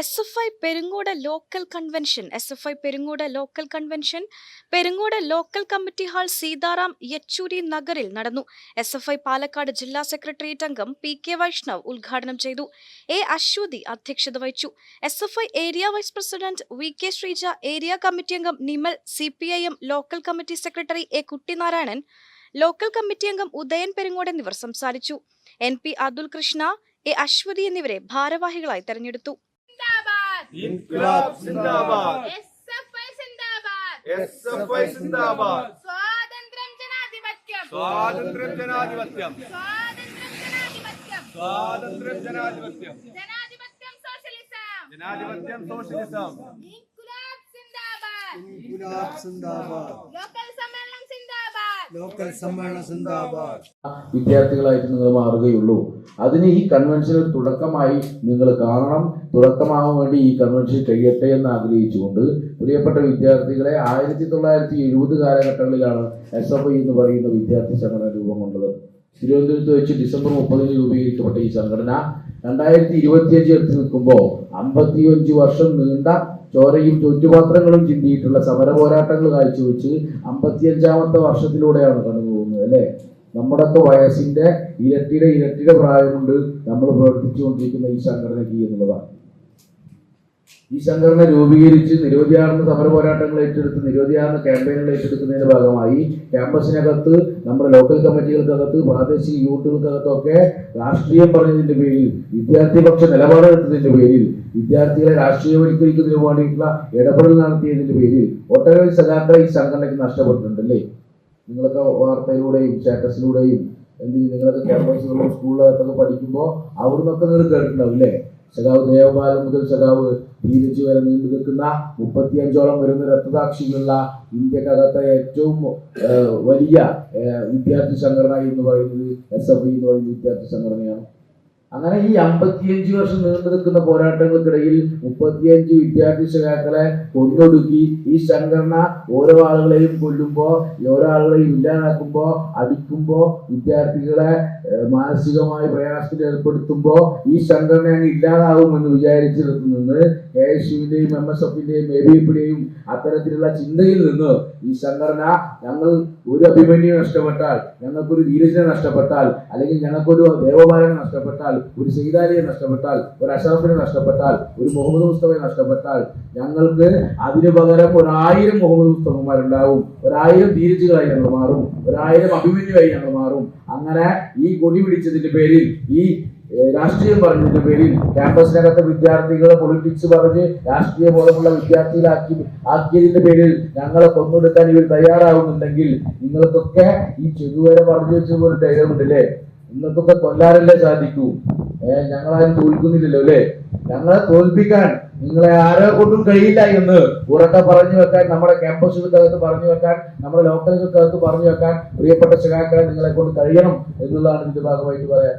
S F I Perungode local convention S F I Perungode local convention Perungode local committee hall Sitaram Yechury നഗറിൽ നടന്നു. S F I Palakkad ജില്ലാ secretariat അംഗം P K Vaishnav ഉദ്ഘാടനം ചെയ്തു. A Aswathy അധ്യക്ഷത വഹിച്ചു. S F I area vice president V K Sreeja area committee അംഗം Nimal C P I M local committee secretary A Kuttinarayanan local committee അംഗം ഉദയൻ പെരുങ്ങോട് എന്നിവർ സംസാരിച്ചു. N P Athul Krishna A Aswathi എന്നിവരെ ഭാരവാഹികളായി തെരഞ്ഞെടുത്തു. സിന്ദാബാദ്. ഇൻക്ലാബ് സിന്ദാബാദ്. എസ്എഫ്ഐ സിന്ദാബാദ്. എസ്എഫ്ഐ സിന്ദാബാദ്. സ്വാതന്ത്ര്യം ജനാധിപത്യം. സ്വാതന്ത്ര്യം ജനാധിപത്യം. സ്വാതന്ത്ര്യം ജനാധിപത്യം. ജനാധിപത്യം. സോഷ്യലിസം. ജനാധിപത്യം സോഷ്യലിസം. ഇൻക്ലാബ് സിന്ദാബാദ്. ഇൻക്ലാബ് സിന്ദാബാദ്. ലോക്കൽ സമ്മേളന വിദ്യാർത്ഥികളായിട്ട് നിങ്ങൾ മാറുകയുള്ളൂ. അതിന് ഈ കൺവെൻഷൻ തുടക്കമായി നിങ്ങൾ കാണണം. തുടക്കമാകാൻ വേണ്ടി ഈ കൺവെൻഷൻ കഴിയട്ടെ എന്ന് ആഗ്രഹിച്ചുകൊണ്ട് പ്രിയപ്പെട്ട വിദ്യാർത്ഥികളെ ആയിരത്തി തൊള്ളായിരത്തി എഴുപത് കാലഘട്ടങ്ങളിലാണ് എസ് എഫ് ഐ എന്ന് പറയുന്ന വിദ്യാർത്ഥി സംഘടന രൂപം കൊണ്ടത്. തിരുവനന്തപുരത്ത് വെച്ച് ഡിസംബർ മുപ്പതിന് രൂപീകരിക്കപ്പെട്ട ഈ സംഘടന രണ്ടായിരത്തി ഇരുപത്തിയഞ്ച് എടുത്ത് നിൽക്കുമ്പോൾ അമ്പത്തിയഞ്ച് വർഷം നീണ്ട ചോരയും ചുറ്റുപാത്രങ്ങളും ചിന്തിയിട്ടുള്ള സമര പോരാട്ടങ്ങൾ കാഴ്ചവെച്ച് അമ്പത്തിയഞ്ചാമത്തെ വർഷത്തിലൂടെയാണ് കടന്നു പോകുന്നത് അല്ലേ? നമ്മുടെയൊക്കെ വയസ്സിന്റെ ഇരട്ടിയുടെ ഇരട്ടിയുടെ പ്രായം കൊണ്ട് നമ്മൾ പ്രവർത്തിച്ചുകൊണ്ടിരിക്കുന്ന ഈ സംഘടനയ്ക്ക് എന്നുള്ളതാണ്. ഈ സംഘടന രൂപീകരിച്ച് നിരോധിയാർന്ന സമര പോരാട്ടങ്ങൾ ഏറ്റെടുത്ത് നിരോധിയാർന്ന ക്യാമ്പയിനുകൾ ഏറ്റെടുക്കുന്നതിന്റെ ഭാഗമായി ക്യാമ്പസിനകത്ത് നമ്മുടെ ലോക്കൽ കമ്മിറ്റികൾക്കകത്ത് പ്രാദേശിക യൂണിറ്റുകൾക്കകത്തൊക്കെ രാഷ്ട്രീയം പറഞ്ഞതിന്റെ പേരിൽ വിദ്യാർത്ഥിപക്ഷ നിലപാടെടുത്തതിന്റെ പേരിൽ വിദ്യാർത്ഥികളെ രാഷ്ട്രീയവൽക്കരിക്കുന്നതിന് വേണ്ടിയിട്ടുള്ള ഇടപെടൽ നടത്തിയതിന്റെ പേരിൽ ഒട്ടനവധി സഖാക്കളെ ഈ സംഘടനയ്ക്ക് നഷ്ടപ്പെട്ടിട്ടുണ്ടല്ലേ? നിങ്ങളൊക്കെ വാർത്തയിലൂടെയും സ്റ്റാറ്റസിലൂടെയും എന്തെങ്കിലും നിങ്ങളൊക്കെ ക്യാമ്പസുകളിലും സ്കൂളിലകത്തൊക്കെ പഠിക്കുമ്പോൾ അവിടുന്നൊക്കെ നിങ്ങൾ കേട്ടിട്ടുണ്ടാവും അല്ലേ? സഖാവ് ദേവപാലം മുതൽ സഖാവ് ധീരജ് വരെ നീണ്ടു നിൽക്കുന്ന മുപ്പത്തിയഞ്ചോളം വരുന്ന രക്തസാക്ഷികളുള്ള ഇന്ത്യക്കകത്തെ ഏറ്റവും വലിയ വിദ്യാർത്ഥി സംഘടന എന്ന് പറയുന്നത് എസ് എഫ് ഐ എന്ന് പറയുന്ന വിദ്യാർത്ഥി സംഘടനയാണ്. അങ്ങനെ ഈ അമ്പത്തിയഞ്ച് വർഷം നീണ്ടു നിൽക്കുന്ന പോരാട്ടങ്ങൾക്കിടയിൽ മുപ്പത്തിയഞ്ച് വിദ്യാർത്ഥി സഖാക്കളെ കൊന്നൊടുക്കി ഈ സംഘടന ഓരോ ആളുകളെയും കൊല്ലുമ്പോൾ ഓരോ ആളുകളെയും ഇല്ലാതാക്കുമ്പോ അടിക്കുമ്പോ വിദ്യാർത്ഥികളെ മാനസികമായി പ്രയാസത്തിൽ ഏർപ്പെടുത്തുമ്പോൾ ഈ സംഘടന അങ്ങ് ഇല്ലാതാകുമെന്ന് വിചാരിച്ചിടത്തു നിന്ന് കെ എസ് യുവിന്റെയും എം എസ് എഫിന്റെയും എ ബി അത്തരത്തിലുള്ള ചിന്തയിൽ നിന്ന് ഈ സംഘടന ഞങ്ങൾ ഒരു അഭിമന്യു നഷ്ടപ്പെട്ടാൽ ഞങ്ങൾക്കൊരു ധീരജനെ നഷ്ടപ്പെട്ടാൽ അല്ലെങ്കിൽ ഞങ്ങൾക്കൊരു ദേവപാലനെ നഷ്ടപ്പെട്ടാൽ ഒരു സെയ്താലിയെ നഷ്ടപ്പെട്ടാൽ ഒരു അഷറഫിനെ നഷ്ടപ്പെട്ടാൽ ഒരു മുഹമ്മദ് മുസ്തഫയെ നഷ്ടപ്പെട്ടാൽ ഞങ്ങൾക്ക് അതിനു പകരം ഒരായിരം മുഹമ്മദ് മുസ്തഫമാരുണ്ടാവും. ഒരായിരം ധീരജുകളായി ഞങ്ങൾ മാറും. ഒരായിരം അഭിമന്യുവായി ഞങ്ങൾ മാറും. അങ്ങനെ ഈ കൊടി പിടിച്ചതിന്റെ പേരിൽ ഈ രാഷ്ട്രീയം പറഞ്ഞതിന്റെ പേരിൽ ക്യാമ്പസിനകത്തെ വിദ്യാർത്ഥികളെ പൊളിറ്റിക്സ് പറഞ്ഞ് രാഷ്ട്രീയ ബോധമുള്ള വിദ്യാർത്ഥികളാക്കി ആക്കിയതിന്റെ പേരിൽ ഞങ്ങളെ കൊന്നൊടുക്കാൻ ഇവർ തയ്യാറാവുന്നുണ്ടെങ്കിൽ നിങ്ങൾക്കൊക്കെ ഈ ചെറുവരെ പറഞ്ഞു വെച്ച പോലെ ഡയലോഗ് ഉണ്ടല്ലേ നിങ്ങൾക്കൊക്കെ കൊല്ലാനല്ലേ സാധിക്കൂ? ഏഹ് ഞങ്ങളാരും തോൽക്കുന്നില്ലല്ലോ അല്ലേ? ഞങ്ങളെ തോൽപ്പിക്കാൻ നിങ്ങളെ ആരെ കൊണ്ടും കഴിയില്ല എന്ന് ഉറക്കെ പറഞ്ഞു വെക്കാൻ നമ്മുടെ ക്യാമ്പസുകൾക്കകത്ത് പറഞ്ഞു വെക്കാൻ നമ്മുടെ ലോക്കലുകൾക്കകത്ത് പറഞ്ഞു വെക്കാൻ പ്രിയപ്പെട്ട സഖാക്കളെ നിങ്ങളെ കൊണ്ട് കഴിയണം എന്നുള്ളതാണ് ഇതിന്റെ ഭാഗമായിട്ട് പറയാൻ.